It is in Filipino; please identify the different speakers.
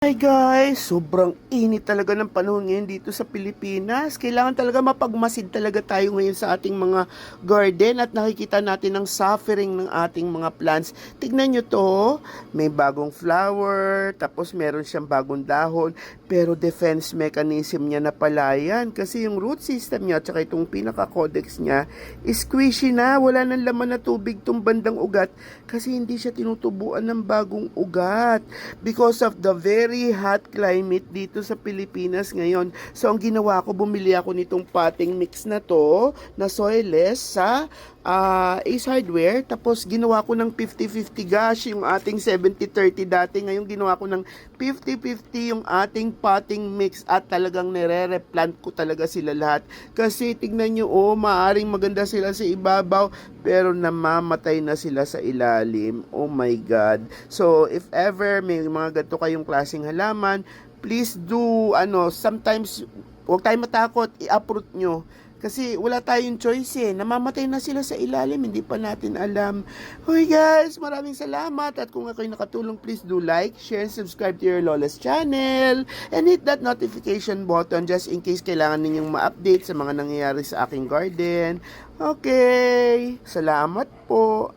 Speaker 1: Hi guys! Sobrang init talaga ng panahon ngayon dito sa Pilipinas. Kailangan talaga mapagmasid talaga tayo ngayon sa ating mga garden at nakikita natin ang suffering ng ating mga plants. Tignan nyo to, may bagong flower, tapos meron siyang bagong dahon, pero defense mechanism niya na pala yan kasi yung root system niya at saka itong pinaka-codex niya is squishy na, wala nang laman na tubig tong bandang ugat kasi hindi siya tinutubuan ng bagong ugat because of the very hot climate dito sa Pilipinas ngayon. So, ang ginawa ko, bumili ako nitong potting mix na to, na soilless sa ah, Ace Hardware. Tapos, ginawa ko ng 50-50 gosh, yung ating 70-30 dati. Ngayon, ginawa ko ng 50-50 yung ating potting mix at talagang nire-replant ko talaga sila lahat. Kasi, tignan nyo, oh, maaring maganda sila sa ibabaw, pero namamatay na sila sa ilalim. Oh my God. So, if ever may mga ganito kayong klaseng halaman, please do, ano, sometimes, huwag tayong matakot, i-uproot nyo. Kasi wala tayong choice eh. Namamatay na sila sa ilalim, hindi pa natin alam. Hoy guys, maraming salamat. At kung ako'y nakatulong, please do like, share, and subscribe to your Lola's channel. And hit that notification button just in case kailangan ninyong ma-update sa mga nangyayari sa aking garden. Okay, salamat po.